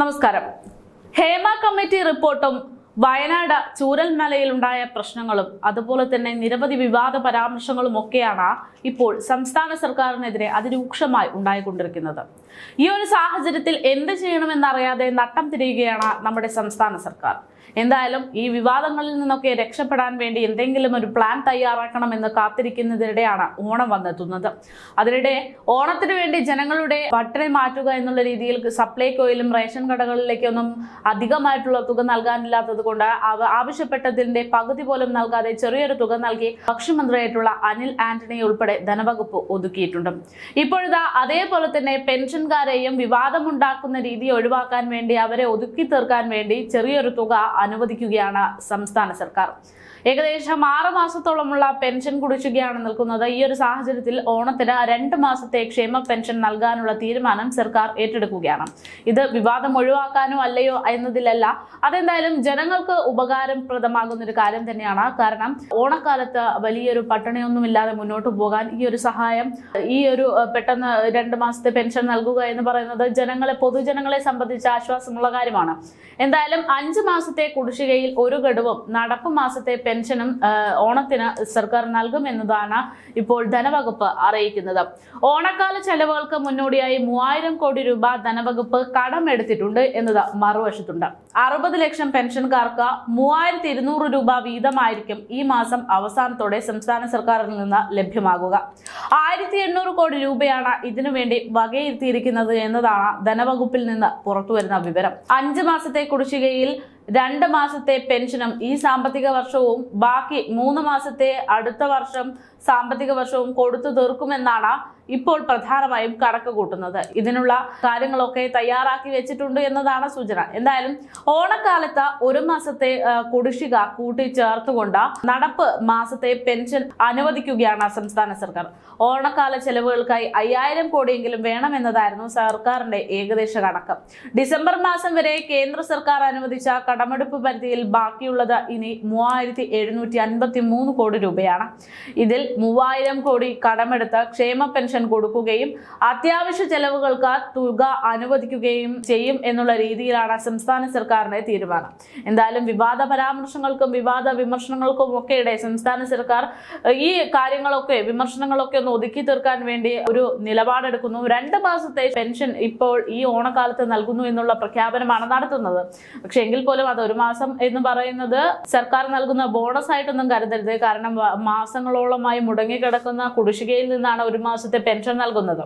നമസ്കാരം. ഹേമ കമ്മിറ്റി റിപ്പോർട്ടും വയനാട് ചൂരൽമലയിലുണ്ടായ പ്രശ്നങ്ങളും അതുപോലെ തന്നെ നിരവധി വിവാദ പരാമർശങ്ങളും ഒക്കെയാണ് ഇപ്പോൾ സംസ്ഥാന സർക്കാരിനെതിരെ അതിരൂക്ഷമായി ഉണ്ടായിക്കൊണ്ടിരിക്കുന്നത്. ഈ ഒരു സാഹചര്യത്തിൽ എന്ത് ചെയ്യണമെന്നറിയാതെ നട്ടം തിരിയുകയാണ് നമ്മുടെ സംസ്ഥാന സർക്കാർ. എന്തായാലും ഈ വിവാദങ്ങളിൽ നിന്നൊക്കെ രക്ഷപ്പെടാൻ വേണ്ടി എന്തെങ്കിലും ഒരു പ്ലാൻ തയ്യാറാക്കണമെന്ന് കാത്തിരിക്കുന്നതിനിടെയാണ് ഓണം വന്നെത്തുന്നത്. അതിനിടെ ഓണത്തിന് വേണ്ടി ജനങ്ങളുടെ പട്ടിണി മാറ്റുക എന്നുള്ള രീതിയിൽ സപ്ലൈകോയിലും റേഷൻ കടകളിലേക്കൊന്നും അധികമായിട്ടുള്ള തുക നൽകാനില്ലാത്തത് കൊണ്ട് ആവശ്യപ്പെട്ടതിന്റെ പകുതി പോലും നൽകാതെ ചെറിയൊരു തുക നൽകി ഭക്ഷ്യമന്ത്രിയായിട്ടുള്ള അനിൽ ആന്റണി ഉൾപ്പെടെ ധനവകുപ്പ് ഒതുക്കിയിട്ടുണ്ട്. ഇപ്പോഴിതാ അതേപോലെ തന്നെ പെൻഷൻകാരെയും വിവാദമുണ്ടാക്കുന്ന രീതി ഒഴിവാക്കാൻ വേണ്ടി അവരെ ഒതുക്കി തീർക്കാൻ വേണ്ടി ചെറിയൊരു തുക അനുവദിക്കുകയാണ് സംസ്ഥാന സർക്കാർ. ഏകദേശം ആറ് മാസത്തോളമുള്ള പെൻഷൻ കുടിശ്ശികയാണ് നിൽക്കുന്നത്. ഈ ഒരു സാഹചര്യത്തിൽ ഓണത്തിന് രണ്ട് മാസത്തെ ക്ഷേമ പെൻഷൻ നൽകാനുള്ള തീരുമാനം സർക്കാർ ഏറ്റെടുക്കുകയാണ്. ഇത് വിവാദം ഒഴിവാക്കാനോ അല്ലയോ എന്നതിലല്ല അതെന്തായാലും ജനങ്ങൾക്ക് ഉപകാരപ്രദമാകുന്ന ഒരു കാര്യം തന്നെയാണ്. കാരണം ഓണക്കാലത്ത് വലിയൊരു പട്ടിണിയൊന്നുമില്ലാതെ മുന്നോട്ട് പോകാൻ ഈ ഒരു സഹായം ഈ ഒരു പെട്ടെന്ന് രണ്ട് മാസത്തെ പെൻഷൻ നൽകുക എന്ന് പറയുന്നത് ജനങ്ങളെ പൊതുജനങ്ങളെ സംബന്ധിച്ച് ആശ്വാസമുള്ള കാര്യമാണ്. എന്തായാലും അഞ്ച് മാസത്തെ കുടിശ്ശികയിൽ ഒരു ഗഡുവും നടപ്പ് മാസത്തെ പെൻഷനും ഓണത്തിന് സർക്കാർ നൽകുമെന്നതാണ് ഇപ്പോൾ ധനവകുപ്പ് അറിയിക്കുന്നത്. ഓണക്കാല ചെലവുകൾക്ക് മുന്നോടിയായി മൂവായിരം കോടി രൂപ ധനവകുപ്പ് കടമെടുത്തിട്ടുണ്ട് എന്നത് മറുവശത്തുണ്ട്. അറുപത് ലക്ഷം പെൻഷൻകാർക്ക് മൂവായിരത്തി ഇരുന്നൂറ് രൂപ വീതമായിരിക്കും ഈ മാസം അവസാനത്തോടെ സംസ്ഥാന സർക്കാരിൽ നിന്ന് ലഭ്യമാകുക. ആയിരത്തി എണ്ണൂറ് കോടി രൂപയാണ് ഇതിനുവേണ്ടി വകയിരുത്തിയിരിക്കുന്നത്. എന്നതാണ് ധനവകുപ്പിൽ നിന്ന് പുറത്തുവരുന്ന വിവരം. അഞ്ച് മാസത്തെ കുടിശ്ശികയിൽ രണ്ട് മാസത്തെ പെൻഷനും ഈ സാമ്പത്തിക വർഷവും ബാക്കി മൂന്ന് മാസത്തെ അടുത്ത വർഷം സാമ്പത്തിക വർഷവും കൊടുത്തു തീർക്കുമെന്നാണ് ഇപ്പോൾ പ്രധാനമായും കണക്ക് കൂട്ടുന്നത്. ഇതിനുള്ള കാര്യങ്ങളൊക്കെ തയ്യാറാക്കി വെച്ചിട്ടുണ്ട് എന്നതാണ് സൂചന. എന്തായാലും ഓണക്കാലത്ത് ഒരു മാസത്തെ കുടിശ്ശിക കൂട്ടിച്ചേർത്തുകൊണ്ട് നടപ്പ് മാസത്തെ പെൻഷൻ അനുവദിക്കുകയാണ് സംസ്ഥാന സർക്കാർ. ഓണക്കാല ചെലവുകൾക്കായി അയ്യായിരം കോടിയെങ്കിലും വേണമെന്നതായിരുന്നു സർക്കാരിന്റെ ഏകദേശ കണക്ക്. ഡിസംബർ മാസം വരെ കേന്ദ്ര സർക്കാർ അനുവദിച്ച കടമെടുപ്പ് പരിധിയിൽ ബാക്കിയുള്ളത് ഇനി മൂവായിരത്തി എഴുന്നൂറ്റി അൻപത്തി മൂന്ന് കോടി രൂപയാണ്. ഇതിൽ മൂവായിരം കോടി കടമെടുത്ത് ക്ഷേമ പെൻഷൻ കൊടുക്കുകയും അത്യാവശ്യ ചെലവുകൾക്ക് തുക അനുവദിക്കുകയും ചെയ്യും എന്നുള്ള രീതിയിലാണ് സംസ്ഥാന സർക്കാരിന്റെ തീരുമാനം. എന്തായാലും വിവാദ പരാമർശങ്ങൾക്കും വിവാദ വിമർശനങ്ങൾക്കും ഒക്കെയിടെ സംസ്ഥാന സർക്കാർ ഈ കാര്യങ്ങളൊക്കെ വിമർശനങ്ങളൊക്കെ ഒന്ന് ഒതുക്കി തീർക്കാൻ വേണ്ടി ഒരു നിലപാടെടുക്കുന്നു. രണ്ട് മാസത്തെ പെൻഷൻ ഇപ്പോൾ ഈ ഓണക്കാലത്ത് നൽകുന്നു എന്നുള്ള പ്രഖ്യാപനമാണ് നടത്തുന്നത്. പക്ഷെ എങ്കിൽ പോലും അത് ഒരു മാസം എന്ന് പറയുന്നത് സർക്കാർ നൽകുന്ന ബോണസ് ആയിട്ടൊന്നും കരുതരുത്. കാരണം മാസങ്ങളോളമായി മുടങ്ങിക്കിടക്കുന്ന കുടിശ്ശികയിൽ നിന്നാണ് ഒരു മാസത്തെ പെൻഷൻ നൽകുന്നത്.